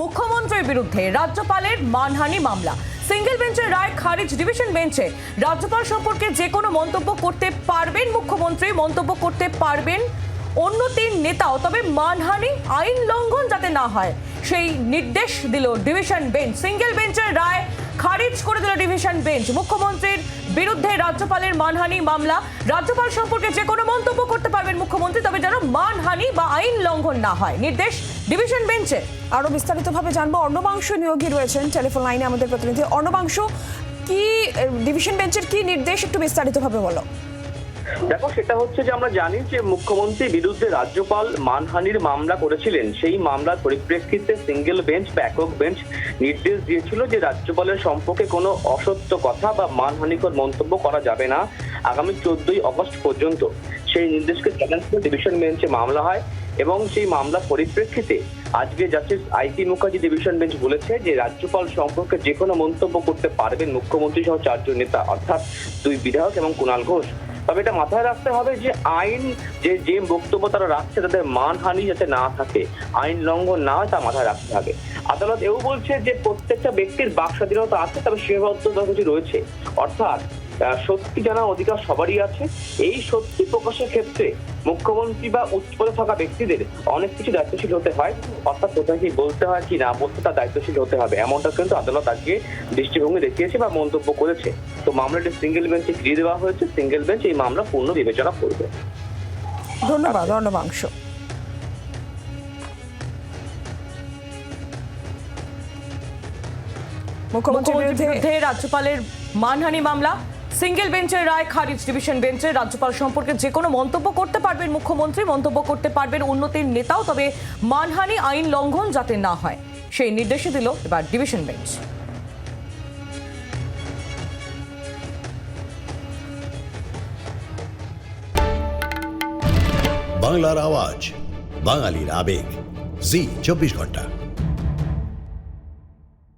মুখ্যমন্ত্রীর বিরুদ্ধে রাজ্যপালের মানহানি মামলা। সিঙ্গেল বেঞ্চের রায় খারিজ ডিভিশন বেঞ্চে রাজ্যপাল সম্পর্কে যে কোনো মন্তব্য করতে পারবেন মুখ্যমন্ত্রী, মন্তব্য করতে পারবেন অন্য তিন নেতাও, তবে মানহানি আইন লঙ্ঘন যাতে না হয়, সেই নির্দেশ দিল ডিভিশন বেঞ্চ। সিঙ্গেল বেঞ্চের রায় খারিজ করে দিল ডিভিশন বেঞ্চ। মুখ্যমন্ত্রীর বিরুদ্ধে রাজ্যপালের মানহানি মামলা। রাজ্যপাল সম্পর্কে যে কোনো মন্তব্য করতে পারবেন মুখ্যমন্ত্রী, তবে যেন মানহানি বা আইন লঙ্ঘন না হয়। নির্দেশ ডিভিশন বেঞ্চে। আরও বিস্তারিতভাবে জানব, অর্ণবাংশ নিয়োগী রয়েছেন। টেলিফোন লাইনে আমাদের প্রতিনিধি অর্ণবাংশ, কি ডিভিশন বেঞ্চের কি নির্দেশ? একটু বিস্তারিতভাবে বলো। দেখো, সেটা হচ্ছে যে আমরা জানি যে মুখ্যমন্ত্রীর বিরুদ্ধে রাজ্যপাল মানহানির মামলা করেছিলেন। সেই মামলার পরিপ্রেক্ষিতে সিঙ্গেল বেঞ্চ বা একক বেঞ্চ নির্দেশ দিয়েছিল যে রাজ্যপালের সম্পর্কে কোনো অসত্য কথা বা মানহানিকর মন্তব্য করা যাবে না আগামী চোদ্দই অগস্ট পর্যন্ত। সেই নির্দেশকে চ্যালেঞ্জ করে ডিভিশন বেঞ্চে মামলা হয় এবং সেই মামলার পরিপ্রেক্ষিতে আজকে justice IP Mukherjee division bench বলেছে যে রাজ্যপাল সম্পর্কে যে কোনো মন্তব্য করতে পারবেন মুখ্যমন্ত্রী সহ চারজন নেতা, অর্থাৎ দুই বিধায়ক এবং কুণাল ঘোষ। তবে এটা মাথায় রাখতে হবে যে আইন, যে যে বক্তব্য তারা রাখছে, তাদের মানহানি যাতে না থাকে, আইন লঙ্ঘন না হয় তা মাথায় রাখতে হবে। আদালত এও বলছে যে প্রত্যেকটা ব্যক্তির বাক স্বাধীনতা আছে, তবে সীমাবদ্ধতা কিছু রয়েছে। অর্থাৎ সত্যি জানার অধিকার সবারই আছে। এই সত্যি প্রকাশের ক্ষেত্রে মুখ্যমন্ত্রী বা উচ্চপদে থাকা ব্যক্তিদের অনেক কিছু দায়িত্বশীল হতে হয়। অর্থাৎ কোথায় কি বলতে হয় কি না বলতে তার দায়িত্বশীল হতে হবে। এমনটা কিন্তু আদালত আজকে দৃষ্টিভঙ্গি দেখিয়েছে বা মন্তব্য করেছে। তো মামলাটি সিঙ্গেল বেঞ্চে ফিরিয়ে দেওয়া হয়েছে। সিঙ্গেল বেঞ্চ এই মামলা পূর্ণ বিবেচনা করবে। ধন্যবাদ অর্ণবাংশ মুখ্যমন্ত্রীর বিরুদ্ধে রাজ্যপালের মানহানি মামলা। সিঙ্গেল বেঞ্চের রায় খারিজ, ডিভিশন বেঞ্চে রাজ্যপাল সম্পর্কে যে কোনো মন্তব্য করতে পারবেন মুখ্যমন্ত্রী, মন্তব্য করতে পারবেন উন্নতির নেতাও, তবে মানহানি আইন লঙ্ঘন যাতে না হয়, সেই নির্দেশে দিল এবার ডিভিশন বেঞ্চ। বাংলার আওয়াজ, বাঙালির আবেগ, জি, চব্বিশ ঘণ্টা।